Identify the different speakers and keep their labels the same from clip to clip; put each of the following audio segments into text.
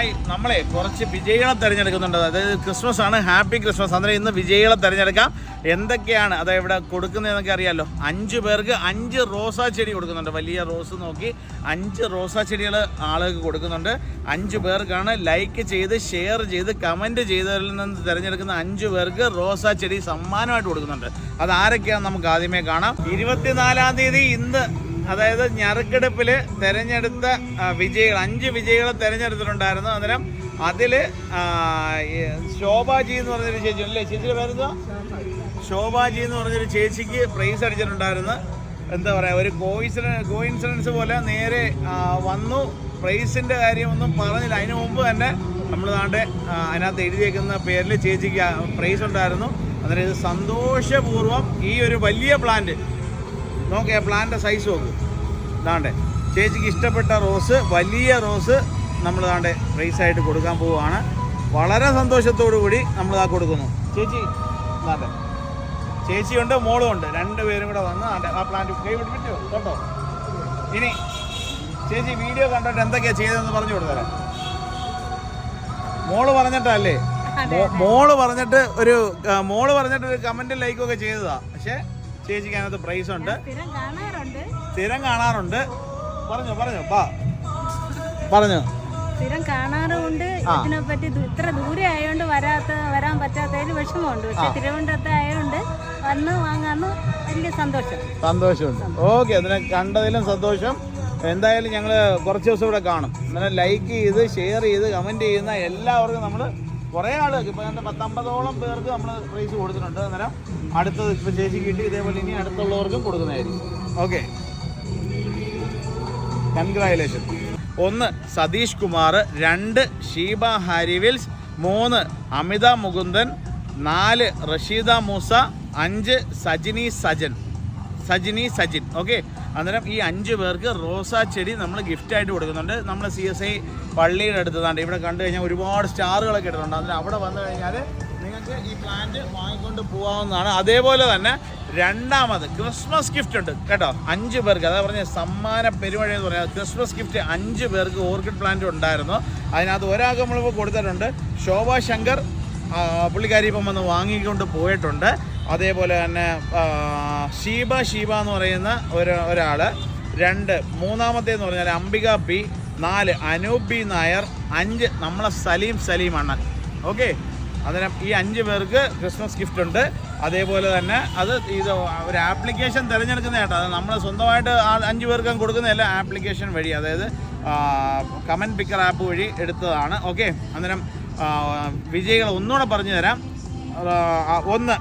Speaker 1: Hi. നമ്മളെ കുറച്ച് വിജയികളെ തിരഞ്ഞെടുക്കുന്നുണ്ട്. അതായത് ക്രിസ്മസ് ആണ് ഹാപ്പി ക്രിസ്മസ്. അന്നേരം ഇന്ന് വിജയികളെ തിരഞ്ഞെടുക്കാം. എന്തൊക്കെയാണ് അതായത് ഇവിടെ കൊടുക്കുന്നതെന്നൊക്കെ അറിയാമല്ലോ അഞ്ച് പേർക്ക് അഞ്ച് റോസാ ചെടി കൊടുക്കുന്നുണ്ട്. വലിയ റോസ് നോക്കി അഞ്ച് റോസാ ചെടികൾ ആളുകൾക്ക് കൊടുക്കുന്നുണ്ട്. അഞ്ച് പേർക്കാണ്. ലൈക്ക് ചെയ്ത് ഷെയർ ചെയ്ത് കമന്റ് ചെയ്തതിൽ നിന്ന് തിരഞ്ഞെടുക്കുന്ന അഞ്ച് പേർക്ക് റോസാ ചെടി സമ്മാനമായിട്ട് കൊടുക്കുന്നുണ്ട്. അത് ആരൊക്കെയാണെന്ന് നമുക്ക് ആദ്യമേ കാണാം. ഇരുപത്തിനാലാം തീയതി ഇന്ന് അതായത് ഞറുക്കെടുപ്പിൽ തിരഞ്ഞെടുത്ത വിജയികൾ അഞ്ച് വിജയികളെ തിരഞ്ഞെടുത്തിട്ടുണ്ടായിരുന്നു. അന്നേരം അതിൽ ശോഭാജി എന്ന് പറഞ്ഞൊരു ചേച്ചി അല്ലേ ചേച്ചിയുടെ പേരെന്തോ ശോഭാജി എന്ന് പറഞ്ഞൊരു ചേച്ചിക്ക് പ്രൈസ് അടിച്ചിട്ടുണ്ടായിരുന്നു. എന്താ പറയുക ഒരു കോയിൻസിഡൻ കോയിൻസിഡൻസ് പോലെ നേരെ വന്നു. പ്രൈസിന്റെ കാര്യമൊന്നും പറഞ്ഞില്ല. അതിനു മുമ്പ് തന്നെ നമ്മൾ നാട്ടെ അതിനകത്ത് എഴുതിയേക്കുന്ന പേരിൽ ചേച്ചിക്ക് പ്രൈസ് ഉണ്ടായിരുന്നു. അന്നേരം ഇത് സന്തോഷപൂർവം ഈ ഒരു വലിയ പ്ലാന്റ് നോക്കിയ പ്ലാന്റ് സൈസ് നോക്കൂ. ഇതാണ്ടേ. ചേച്ചിക്ക് ഇഷ്ടപ്പെട്ട റോസ് വലിയ റോസ് നമ്മൾ ഇതാണ്ട് ആയിട്ട് കൊടുക്കാൻ പോവുകയാണ്. വളരെ സന്തോഷത്തോടു കൂടി നമ്മൾ ഇതാ കൊടുക്കുന്നു. ചേച്ചി ഇതാണ്ടെ. ചേച്ചിയുണ്ട് മോളും ഉണ്ട്. രണ്ടുപേരും കൂടെ വന്ന് ആ പ്ലാന്റ് കൈ പിടിപ്പിച്ചോ കേട്ടോ ഇനി ചേച്ചി വീഡിയോ കണ്ടിട്ട് എന്തൊക്കെയാ ചെയ്തതെന്ന് പറഞ്ഞു കൊടുത്തരാം. മോൾ പറഞ്ഞിട്ടല്ലേ? മോൾ പറഞ്ഞിട്ട് ഒരു ആ, മോൾ പറഞ്ഞിട്ട് ഒരു കമന്റ് ലൈക്കൊക്കെ ചെയ്തതാ. പക്ഷെ ചേച്ചിക്ക് അതിനകത്ത് പ്രൈസ് ഉണ്ട്
Speaker 2: സ്ഥിരം കാണാറുണ്ട്.
Speaker 1: പറഞ്ഞോ പറഞ്ഞോ ബാ. പറഞ്ഞോ.
Speaker 2: സ്ഥിരം കാണാറുമുണ്ട്. ഇതിനെ പറ്റി ഇത്ര ദൂരെ ആയതുകൊണ്ട് വരാത്ത വരാൻ പറ്റാത്തതിന് വിഷമമുണ്ട്. പക്ഷെ തിരുവനന്തപുരത്ത് ആയതുകൊണ്ട് വന്ന് വാങ്ങാന്ന് വലിയ സന്തോഷം.
Speaker 1: സന്തോഷമുണ്ട്. ഓക്കെ അതിനെ കണ്ടതിലും സന്തോഷം. എന്തായാലും ഞങ്ങൾ കുറച്ച് ദിവസം ഇവിടെ കാണും. അങ്ങനെ ലൈക്ക് ചെയ്ത് ഷെയർ ചെയ്ത് കമന്റ് ചെയ്യുന്ന എല്ലാവർക്കും നമ്മൾ കുറേ ആൾ ഇപ്പോൾ എന്റെ പത്തമ്പതോളം പേർക്ക് നമ്മൾ പ്രൈസ് കൊടുത്തിട്ടുണ്ട്. അന്നേരം അടുത്തത് ഇപ്പോൾ ചേച്ചി കിട്ടി ഇതേപോലെ ഇനി അടുത്തുള്ളവർക്കും കൊടുക്കുന്നതായിരിക്കും. ഓക്കെ കൺഗ്രാജുലേഷൻ ഒന്ന് സതീഷ് കുമാർ രണ്ട് ഷീബ ഹാരിവിൽസ് മൂന്ന് അമിത മുകുന്ദൻ നാല് റഷീദ മൂസ അഞ്ച് സജിനി സജൻ. സജിനി സജിൻ. ഓക്കെ അന്നേരം ഈ അഞ്ച് പേർക്ക് റോസാ ചെടി നമ്മൾ ഗിഫ്റ്റായിട്ട് കൊടുക്കുന്നുണ്ട്. നമ്മൾ സി എസ് ഐ പള്ളിയുടെ അടുത്തതാണ്ട് ഇവിടെ കണ്ടു കഴിഞ്ഞാൽ ഒരുപാട് സ്റ്റാറുകളൊക്കെ ഇട്ടിട്ടുണ്ട്. അന്നേരം അവിടെ വന്നു കഴിഞ്ഞാൽ നിങ്ങൾക്ക് ഈ പ്ലാന്റ് വാങ്ങിക്കൊണ്ട് പോകാവുന്നതാണ് അതേപോലെ തന്നെ രണ്ടാമത് ക്രിസ്മസ് ഗിഫ്റ്റ് ഉണ്ട്. കേട്ടോ? അഞ്ച് പേർക്ക്. അതാ പറഞ്ഞ സമ്മാന പെരുമഴ എന്ന് പറയുന്നത് ക്രിസ്മസ് ഗിഫ്റ്റ് അഞ്ച് പേർക്ക് ഓർക്കിഡ് പ്ലാന്റ് ഉണ്ടായിരുന്നു. അതിനകത്ത് ഒരാൾക്ക് നമ്മളിപ്പോൾ കൊടുത്തിട്ടുണ്ട്. ശോഭാ ശങ്കർ പുള്ളിക്കാരി ഇപ്പം വന്ന് വാങ്ങിക്കൊണ്ട് പോയിട്ടുണ്ട്. അതേപോലെ തന്നെ ഷീബ ഷീബ എന്ന് പറയുന്ന ഒരു ഒരാൾ രണ്ട് മൂന്നാമത്തെ എന്ന് പറഞ്ഞാൽ അംബിക പി നാല് അനൂപ് ബി നായർ അഞ്ച് നമ്മളെ സലീം സലീം അണ്ണൻ. ഓക്കെ? അന്നേരം ഈ അഞ്ച് പേർക്ക് ക്രിസ്മസ് ഗിഫ്റ്റ് ഉണ്ട്. അതേപോലെ തന്നെ അത് ഇത് ഒരു ആപ്ലിക്കേഷൻ തിരഞ്ഞെടുക്കുന്ന കേട്ടോ. അത് നമ്മൾ സ്വന്തമായിട്ട് അഞ്ച് പേർക്കും കൊടുക്കുന്നതല്ല ആപ്ലിക്കേഷൻ വഴി അതായത് കമന്റ് പിക്കർ ആപ്പ് വഴി എടുത്തതാണ്. ഓക്കെ? അന്നേരം വിജയികൾ ഒന്നുകൂടെ പറഞ്ഞു തരാം ഒന്ന്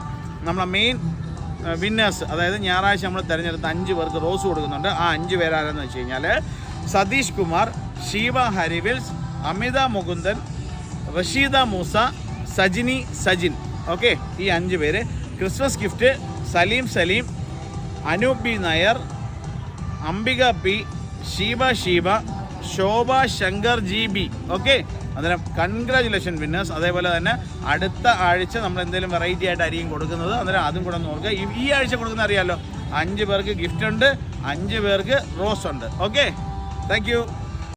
Speaker 1: നമ്മളെ മെയിൻ വിന്നേഴ്സ് അതായത് ഞായറാഴ്ച നമ്മൾ തിരഞ്ഞെടുത്ത അഞ്ച് പേർക്ക് റോസ് കൊടുക്കുന്നുണ്ട്. ആ അഞ്ച് പേരാരെന്ന് വെച്ച് കഴിഞ്ഞാൽ സതീഷ് കുമാർ ശിവ ഹരിവിൽസ് അമിത മുകുന്ദൻ റഷീദ മൂസ സജിനി സജിൻ. ഓക്കെ ഈ അഞ്ച് പേര് Christmas gift Saleem Saleem Anoop B Nair Ambika P Sheeba Sheeba Shobha Shankar G B okay അന്നേരം കൺഗ്രാജുലേഷൻ വിന്നേഴ്സ് അതേപോലെ തന്നെ അടുത്ത ആഴ്ച നമ്മൾ എന്തെങ്കിലും വെറൈറ്റി ആയിട്ട് അരിയും കൊടുക്കുന്നത്. അന്നേരം അതും കൂടെ നോക്കുക. ഈ- ആഴ്ച കൊടുക്കുന്ന അറിയാമല്ലോ അഞ്ച് പേർക്ക് ഗിഫ്റ്റ് ഉണ്ട്. അഞ്ച് പേർക്ക് റോസ് ഉണ്ട്. Okay thank